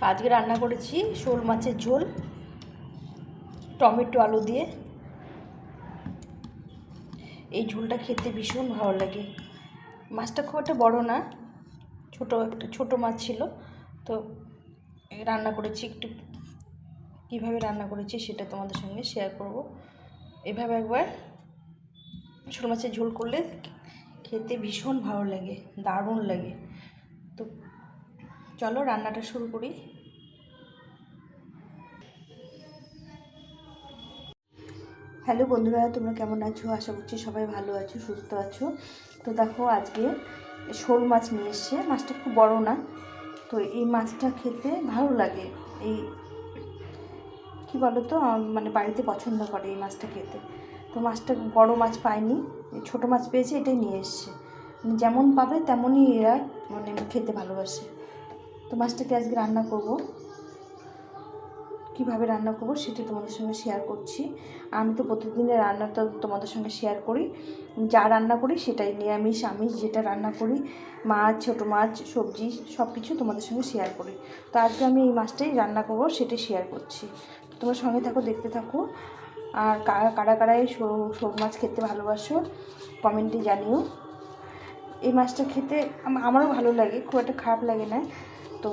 আজকে রান্না করেছি শোল মাছের ঝোল, টমেটো আলু দিয়ে। এই ঝোলটা খেতে ভীষণ ভালো লাগে। মাছটা খুব একটা বড় না, ছোট একটা, ছোট মাছ ছিল। তো রান্না করেছি একটু, কীভাবে রান্না করেছি সেটা তোমাদের সঙ্গে শেয়ার করব। এভাবে একবার ছোটো মাছের ঝোল করলে খেতে ভীষণ ভালো লাগে, দারুণ লাগে। চলো রান্নাটা শুরু করি। হ্যালো বন্ধুরা, তোমরা কেমন আছো? আশা করছি সবাই ভালো আছো, সুস্থ আছো। তো দেখো, আজকে শোল মাছ নিয়ে এসছে। মাছটা খুব বড় না। তো এই মাছটা খেতে ভালো লাগে। এই কি বলো তো মানে বাড়িতে পছন্দ করে এই মাছটা খেতে। তো মাছটা বড় মাছ পায়নি। ছোটো মাছ পেয়েছে, এটাই নিয়ে এসছে। মানে যেমন পাবে, তেমনই এরা মানে খেতে ভালোবাসে। তো মাছটাকে আজকে রান্না করব। কীভাবে রান্না করব সেটা তোমাদের সঙ্গে শেয়ার করছি। আমি তো প্রতিদিনের রান্নাটা তোমাদের সঙ্গে শেয়ার করি। যা রান্না করি সেটাই নিরামিষ, আমিষ, যেটা রান্না করি, মাছ, ছোটো মাছ, সবজি সব কিছু তোমাদের সঙ্গে শেয়ার করি। তো আজকে আমি এই মাছটাই রান্না করব, সেটাই শেয়ার করছি। তোমরা সঙ্গে থাকো, দেখতে থাকো। আর কারা কারা কারা এই শো- মাছ খেতে ভালোবাসো, কমেন্টে জানিও। এই মাছটা খেতে আমারও ভালো লাগে, খুব একটা খারাপ লাগে না। তো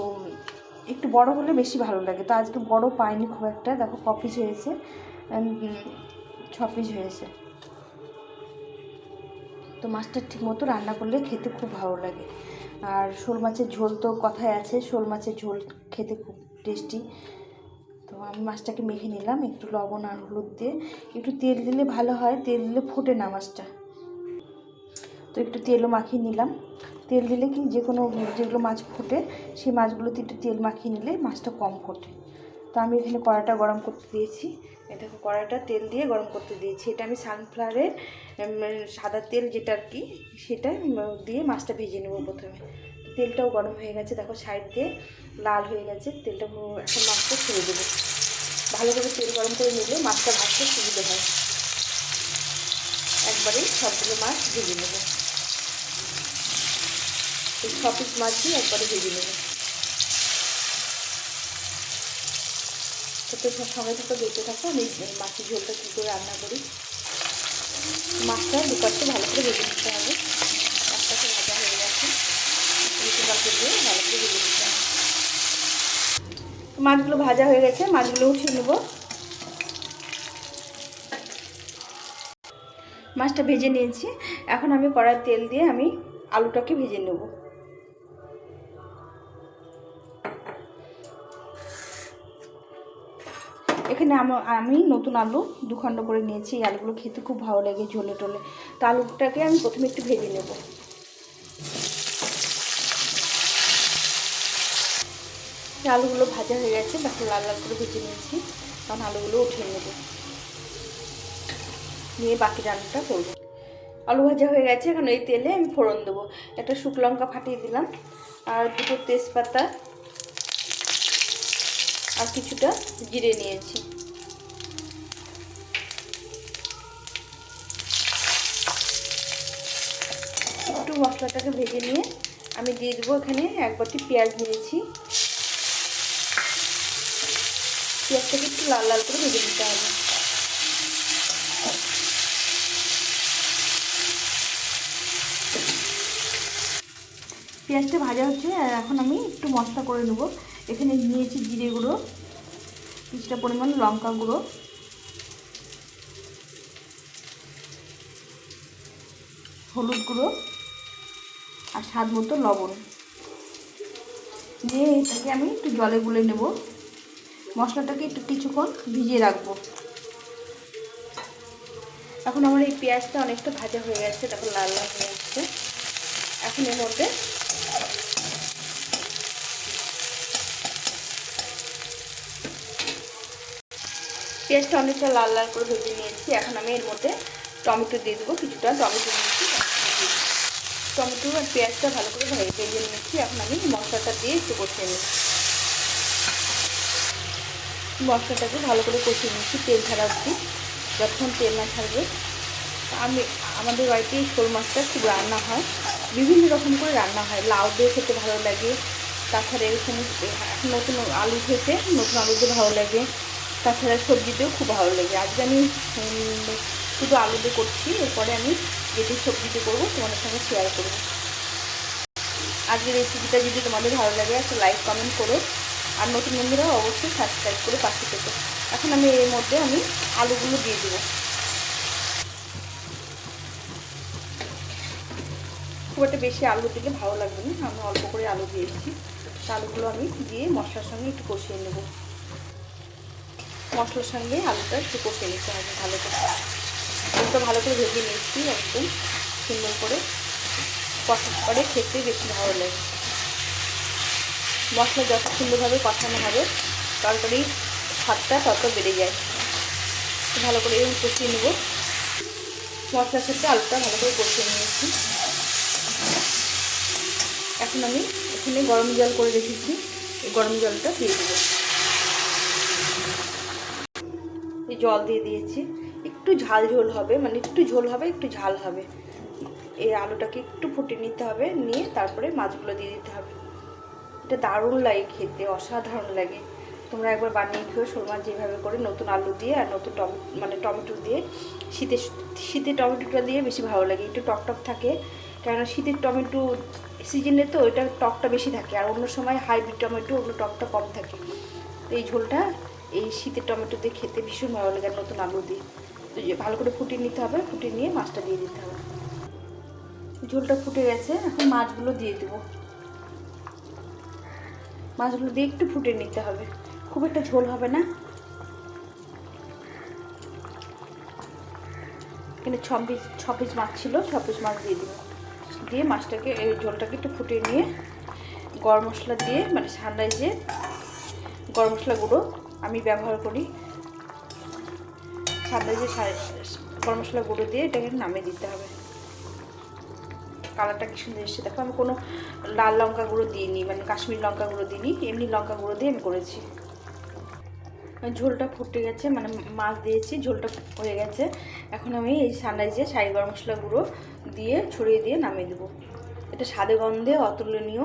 একটু বড় হলে বেশি ভালো লাগে। তো আজকে বড় পাইনি খুব একটা। দেখো ক পিস হয়েছে। ছ পিস হয়েছে। তো মাছটা ঠিক মতো রান্না করলে খেতে খুব ভালো লাগে। আর শোল মাছের ঝোল তো কথায় আছে, শোল মাছের ঝোল খেতে খুব টেস্টি তো আমি মাছটাকে মেখে নিলাম, একটু লবণ আর হলুদ দিয়ে। একটু তেল দিলে ভালো হয়, তেল দিলে ফোটে না মাছটা। তো একটু তেলও মাখিয়ে নিলাম। তেল দিলে কি যে কোনো যেগুলো মাছ ফোটে, সেই মাছগুলোতে একটু তেল মাখিয়ে নিলে মাছটা কম ফোটে। তো আমি এখানে কড়াটা গরম করতে দিয়েছি। এটা কড়াটা তেল দিয়ে গরম করতে দিয়েছি। এটা আমি সানফ্লাওয়ারের সাদা তেল যেটা আর কি, সেটা দিয়ে মাছটা ভেজে নেব প্রথমে। তেলটাও গরম হয়ে গেছে, দেখো সাইড দিয়ে লাল হয়ে গেছে। তেলটা এখন মাছটা ছেড়ে দেবো। ভালো করে তেল গরম করে নিলে মাছটা ভাজতে সুবিধে হয়। একবারেই সবগুলো মাছ ভেজে নেব। এই ছ পিস মাছ দিয়ে একবারে ভেজে নেব। তো সঙ্গে থাকো, দেখতে থাকো, আমি মাছের ঝোলটা কী করে রান্না করি। মাছটা দুপাশে ভালো করে ভেজে নিতে হবে। একটাকে ভাজা হয়ে গেছে। দিয়ে ভালো করে ভেজে নিতে হবে। মাছগুলো ভাজা হয়ে গেছে মাছগুলো উঠিয়ে নেব। মাছটা ভেজে নিয়েছি। এখন আমি কড়াই তেল দিয়ে আমি আলুটাকে ভেজে নেব। এখানে আমা- নতুন আলু দুখণ্ড করে নিয়েছি। এই আলুগুলো খেতে খুব ভালো লাগে ঝোলে টোলে। তো আলুটাকে আমি প্রথমে একটু ভেজে নেব। আলুগুলো ভাজা হয়ে গেছে, বাকি লাল লাল করে ভেজে নিয়েছি। কারণ আলুগুলো উঠিয়ে নেব। নিয়ে বাকি রান্নাটা করব। আলু ভাজা হয়ে গেছে, এখন এই তেলে আমি ফোড়ন দেবো। একটা শুকনো লঙ্কা ফাটিয়ে দিলাম। আর দুটো তেজপাতা আর কিছুটা জিরে নিয়েছি। একটু মশলাটাকে ভেজে নিয়ে আমি দিয়ে দেবো এখানে এক বাটি পেঁয়াজ নিয়েছি। পেঁয়াজটাকে একটু লাল লাল করে ভেজে নিতে হবে। পেঁয়াজটা ভাজা হচ্ছে, আর এখন আমি একটু মশলা করে নেব। এখানে নিয়েছি জিরে গুঁড়ো, কিছুটা পরিমাণ লঙ্কা গুঁড়ো। হলুদ গুঁড়ো আর স্বাদ মতো লবণ। দিয়ে এটাকে আমি একটু জলে গুলে নেব। মশলাটাকে একটু কিছুক্ষণ ভিজিয়ে রাখব। এখন আমার এই পেঁয়াজটা অনেকটা ভাজা হয়ে গেছে, তারপর লাল লাল হয়ে যাচ্ছে এখন এর মধ্যে পেঁয়াজটা অনেকটা লাল লাল করে ভেজে নিয়েছি। এখন আমি এর মধ্যে টমেটো দিয়ে দেবো, কিছুটা টমেটো নিয়েছি টমেটো আর পেঁয়াজটা ভালো করে ভেজে নিয়েছি। এখন আমি মশলাটা দিয়ে একটু কষিয়ে নিচ্ছি মশলাটাকে ভালো করে কষিয়ে নিচ্ছি তেল ছাড়া অবধি। তেল না ছাড়বে। আমি, আমাদের বাড়িতে শোল মাছটা খুব রান্না হয়। বিভিন্ন রকম করে রান্না হয়। লাউ দিয়ে খেতে ভালো লাগে। তাছাড়া এরকম, এখন নতুন আলু খেতে নতুন আলু দিয়ে ভালো লাগে। তাছাড়া সবজিতেও খুব ভালো লাগে। আজকে আমি শুধু আলু দিয়ে করছি, এরপরে আমি যেটি সবজিতে করব, তোমাদের সঙ্গে শেয়ার করব। আজকের রেসিপিটা যদি তোমাদের ভালো লাগে, একটা লাইক কমেন্ট করো। আর নতুন বন্ধুরা অবশ্যই সাবস্ক্রাইব করে পাশে থেকো। এখন আমি এর মধ্যে আমি আলুগুলো দিয়ে দেবো। খুব একটা বেশি আলু দিলে ভালো লাগবে না। আমি অল্প করে আলু দিয়েছি। আলুগুলো আমি দিয়ে মশলার সঙ্গে একটু কষিয়ে নেব। মশলার সঙ্গে আলুটা একটু কষিয়ে নিতে হবে ভালো করে। আলুটা ভালো করে ভেজে নিয়েছি একদম। সুন্দর করে কষার পরে খেতে বেশি ভালো লাগে। মশলা যত সুন্দরভাবে কষানো হবে, তরকারির স্বাদটা তত বেড়ে যায়। ভালো করে এরকম কষিয়ে নেব। মশলার সাথে আলুটা ভালো করে কষিয়ে নিয়েছি। এখন আমি এখানে গরম জল করে রেখেছি। এই গরম জলটা দিয়ে দেবো এই জল দিয়ে দিয়েছি। একটু ঝাল ঝোল হবে মানে একটু ঝোল হবে, একটু ঝাল হবে। এই আলুটাকে একটু ফুটিয়ে নিতে হবে, নিয়ে তারপরে মাছগুলো দিয়ে দিতে হবে। এটা দারুণ লাগে খেতে, অসাধারণ লাগে। তোমরা একবার বানিয়ে খেও শোল মাছ যেভাবে করে নতুন আলু দিয়ে আর নতুন টমেটো মানে টমেটো দিয়ে শীতে শীতে টমেটোটা দিয়ে বেশি ভালো লাগে। একটু টক টক থাকে, কেননা শীতের টমেটো সিজনে তো ওইটা টকটা বেশি থাকে। আর অন্য সময় হাইব্রিড টমেটো, ওগুলো টকটা কম থাকে। এই ঝোলটা এই শীতের টমেটো দিয়ে খেতে ভীষণ ভালো লাগে নতুন আলু দিয়ে। তো যে ভালো করে ফুটিয়ে নিতে হবে, ফুটিয়ে নিয়ে মাছটা দিয়ে দিতে হবে। ঝোলটা ফুটে গেছে, এখন মাছগুলো দিয়ে দেবো। মাছগুলো দিয়ে একটু ফুটে নিতে হবে। খুব একটা ঝোল হবে না। এখানে ছ পিস ছ পিস মাছ ছিল, ছ পিস মাছ দিয়ে দেবো। দিয়ে মাছটাকে, এই ঝোলটাকে একটু ফুটিয়ে নিয়ে, গরম মশলা দিয়ে মানে সানরাইজে গরম মশলা গুঁড়ো আমি ব্যবহার করি। সানরাইজে গরম মশলা গুঁড়ো দিয়ে এটাকে নামিয়ে দিতে হবে। কালারটা কি সুন্দর এসেছে। দেখো, আমি কোনো লাল লঙ্কা গুঁড়ো দিইনি মানে কাশ্মীর লঙ্কা গুঁড়ো দিইনি, এমনি লঙ্কা গুঁড়ো দিয়ে আমি করেছি। ঝোলটা ফুটে গেছে মানে মাছ দিয়েছি, ঝোলটা হয়ে গেছে। এখন আমি এই সানরাইজে শাড়ি গরম মশলা গুঁড়ো দিয়ে, ছড়িয়ে দিয়ে নামিয়ে দেবো। এটা স্বাদে গন্ধে অতুলনীয়,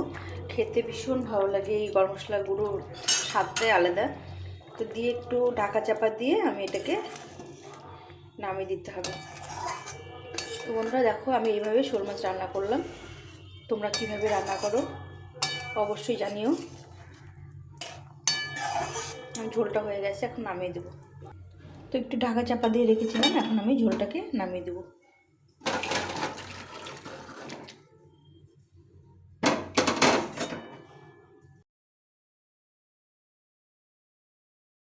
খেতে ভীষণ ভালো লাগে এই গরম মশলা গুঁড়ো স্বাদটাই আলাদা। তো দিয়ে একটু ঢাকা চাপা দিয়ে আমি এটাকে নামিয়ে দিতে হবে। তো বন্ধুরা দেখো, আমি এইভাবে শোল মাছ রান্না করলাম। তোমরা কীভাবে রান্না করো অবশ্যই জানিও। ঝোলটা হয়ে গেছে, এখন নামিয়ে দেবো। তো একটু ঢাকা চাপা দিয়ে রেখেছিলাম, এখন আমি ঝোলটাকে নামিয়ে দেবো।